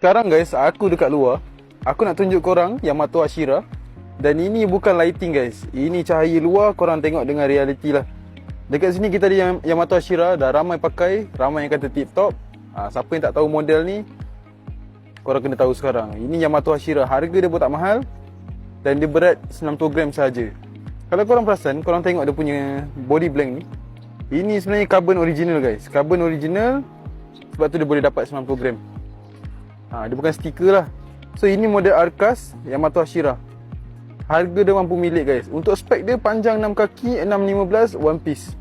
Sekarang guys, aku dekat luar. Aku nak tunjuk korang Yamato Ashira. Dan ini bukan lighting guys. Ini cahaya luar korang tengok dengan reality lah. Dekat sini kita ada Yam- Yamato Ashira. Dah ramai pakai. Ramai yang kata tip top. Ha, siapa yang tak tahu model ni, korang kena tahu sekarang. Ini Yamato Ashira. Harga dia pun tak mahal. Dan dia berat 90 gram saja. Kalau korang perasan, korang tengok dia punya body blank ni. Ini sebenarnya carbon original guys. Carbon original sebab tu dia boleh dapat 90 gram. Ha, dia bukan stiker lah. So ini model Arcas Yamato Ashira. Harga dia mampu milik guys. Untuk spek dia panjang 6 kaki, 615 one piece.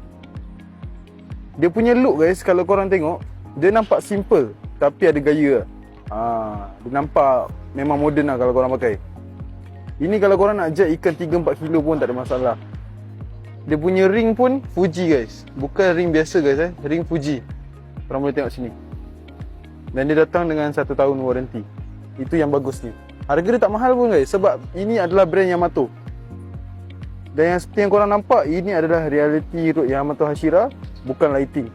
Dia punya look guys kalau korang tengok, dia nampak simple tapi ada gaya lah. Ha, dia nampak memang moden lah kalau korang pakai. Ini kalau korang nak jet ikan 3-4 kilo pun tak ada masalah. Dia punya ring pun Fuji guys. Bukan ring biasa guys eh. Ring Fuji. Korang boleh tengok sini. Dan dia datang dengan satu tahun warranty. Itu yang bagus ni. Harga dia tak mahal pun guys sebab ini adalah brand Yamato. Dan yang seperti yang korang nampak, ini adalah reality road Yamato Hashira, bukan lighting.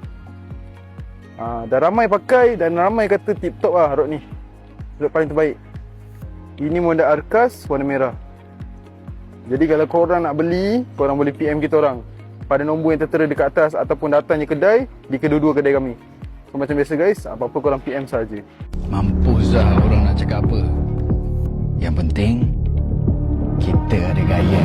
Ha, dah ramai pakai dan ramai kata tip top lah road ni. Road paling terbaik. Ini model Arcas warna merah. Jadi kalau korang nak beli, korang boleh PM kita orang pada nombor yang tertera dekat atas ataupun datang je kedai di kedua-dua kedai kami. So macam biasa guys, apa-apa korang PM saja. Mampus lah orang nak cakap apa. Yang penting, kita ada gaya.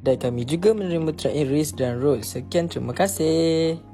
Dan kami juga menerima track Iris dan Rose. Sekian terima kasih.